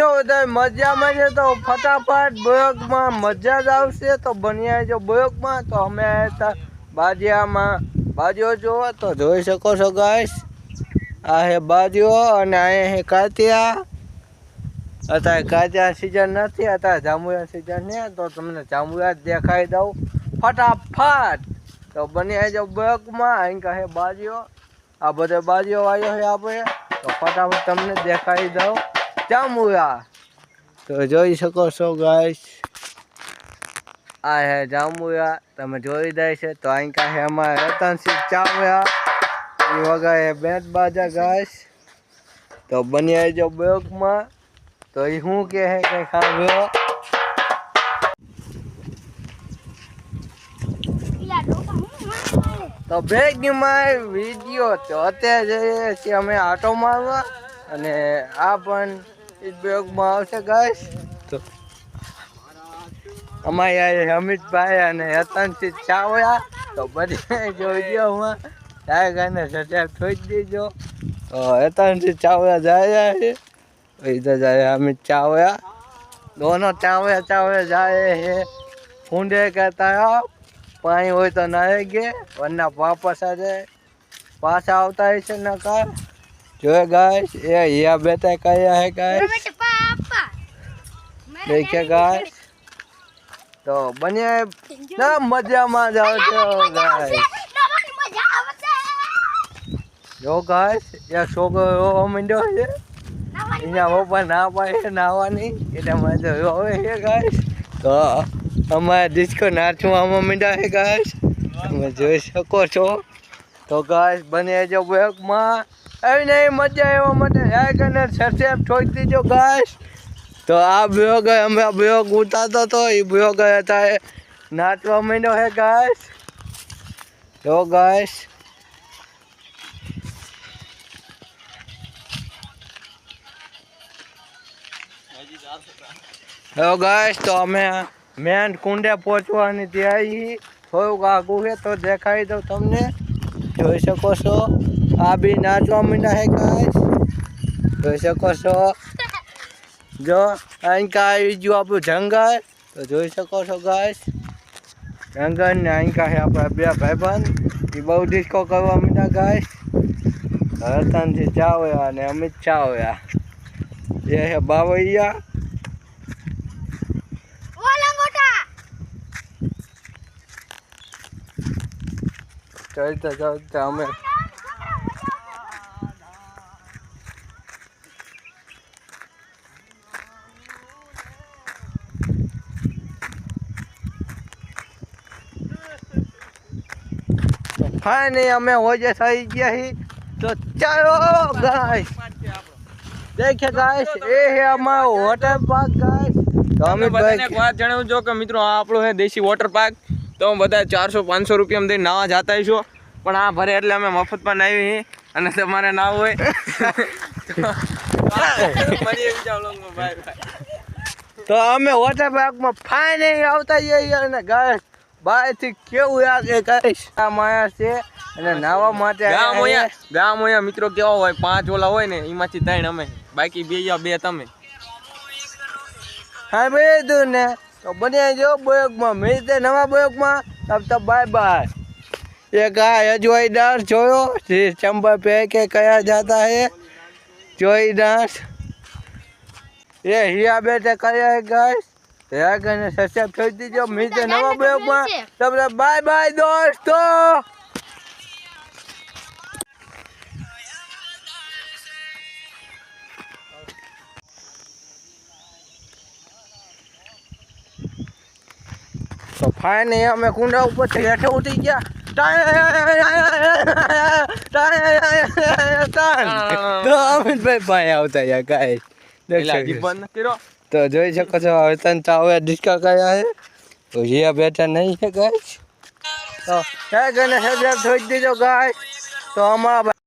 છો બધા મજામાં છે તો ફટાફટ બ્લોગમાં મજા જ આવશે. તો બન્યા જો બ્લોગમાં તો અમે હતા બાજિયામાં. બાજુ જોવો તો જોઈ શકો છો ગાઈશ આ હે બાજુ અને અહીંયા હે કાતિયા. અત્યારે કાચા સિઝન નથી અત્યારે જાંબુયા સિઝન છે. તો તમને જાંબુયા જ દેખાઈ દઉં. ફટાફટ! તો બની આવજો બ્લોકમાં અહીં કહે બાજીઓ આ બધે બાજીઓ આવ્યો છે આપણે. તો ફટાફટ તમને દેખાઈ દઉં. જાંબુયા તો જોઈ શકો છો ગાઈસ આ હે જાંબુયા તમે જોઈ દે છે તો અહીં કહે અમારે રતનસિંહ ચાવ્યા એ વગાડે બેટ બાજા ગાઈસ તો બની જો બ્લોકમાં તો એ શું કે હે કંઈ ખાવ્યો તો બેગમાં વીડિયો તો અત્યારે જઈએ છીએ અમે આટો મારવા. અને આ પણ એ બેગમાં આવશે ગાઈસ તો અમારી યાર અમિતભાઈ અને રતનસિંહ ચાવડા તો બધી જોઈ દો હું ત્યાં ગાને સટેપ થોડી દેજો તો રતનસિંહ ચાવડા જાય છે इधर जाए अमित चावया दोनों चावया चावया जाए हैं फूंडे कहता है पानी हो तो नहाएंगे वरना वापस आ जाए पास આવતા હશે ને કા જો ગાઈસ એ હિયા બેટા કયા હે ગાઈસ દેખ્યા ગાઈસ તો બન્યા ના મજામાં જાવ છો ગાઈસ જો ગાઈસ એ છોકરો મંડ્યો છે. એના પપ્પા ના પાડે નાવાની એટલે મજા હવે છે ગાઈસ તો અમારે ડિસ્કો નાચવામાં મંડ્યા છે ગાઈસ તમે જોઈ શકો છો. તો ગાઈસ બને જો બ્લોગમાં આવી નહીં મજા એવા માટે લાઈક અને સબસ્ક્રાઈબ છોડી દીજો ગાઈસ. તો આ બ્લોગ અમે બ્લોગ ઉતારતો હતો એ બ્લોગ અત્યારે નાચવા માંડ્યો છે ગાઈસ. તો ગાઈસ. હેલો ગાઈસ, તો અમે મેન કુંડે પહોંચવાની તૈયારી. થોડુંક આગું છે તો દેખાડી દઉં તમને. જોઈ શકો છો. આ બી નાચવા માંડ્યા હે ગાઈસ જોઈ શકો છો. જો અહીં કા આવી ગયું આપણું જંગલ. તો જોઈ શકો છો ગાઈસ જંગલ ને અહીં હે આપણા બે ભાઈબંધ. એ બહુ ડિસ્કો કરવા માંડ્યા ગાઈસ રતનથી ચાવ્યા અને અમિત ચાવ્યા જે છે બાવૈયા. ચાલતા ચાલતા અમે ફાઈને અમે હોજે થઈ ગયા હી. તો ચાલો ગાઈસ દેખે ગાઈસ એ હે અમારો વોટર પાર્ક ગાઈસ તો અમે અમે બધાને એક વાત જણાવું જો કે મિત્રો આ આપણો હે દેશી વોટર પાર્ક તો બધા ચારસો પાંચસો રૂપિયામાં દઈને નાવા જતા હશો પણ આ ભરે એટલે અમે મફતમાં નાવી હી. અને તમારે ના હોય. તો અમે વોટર પાર્કમાં ફાઈને આવતા જઈએ અને ગાઈસ બહારથી કેવું લાગે ગાઈસ આ માયા છે અને નાવા માટે ગામ હોય ગામ હોય મિત્રો કેવા હોય પાંચ ઓલા હોય ને એમાંથી ત્રણ અમે. બાકી બે યા બે તમે. હા મેં તું ને તો બન્યા જો બોયકમાં મિલતે નવા બોયોગમાં. તબ તબ બાય બાય એક આ અજવાઈ ડાન્સ જોયો જે ચંપા પે કે કયા જાતા હે? જોઈ ડાન્સ એ હિયા બેટે કયા હે ગાઈસ? લાઈક અને સબસ્ક્રાઇબ કરી દીજો મિલતે નવા બોયકમાં તબ બાય બાય દોસ્તો તો ફાઈને અમે કુંડા ઉપરથી હેઠે ઉતરી ગયા તો અમિતભાઈ પાસે આવતા યા ગાય પેલા હજી બંધ નથી કર્યો તો જોઈ શકો છો, હવે તન ચાવે ડિસ્કા કયા છે તો જીયા બેઠા નહીં છે ગાય તો, હે ગને સબસ્ક્રાઇબ થઈ દીજો ગાય તો અમારા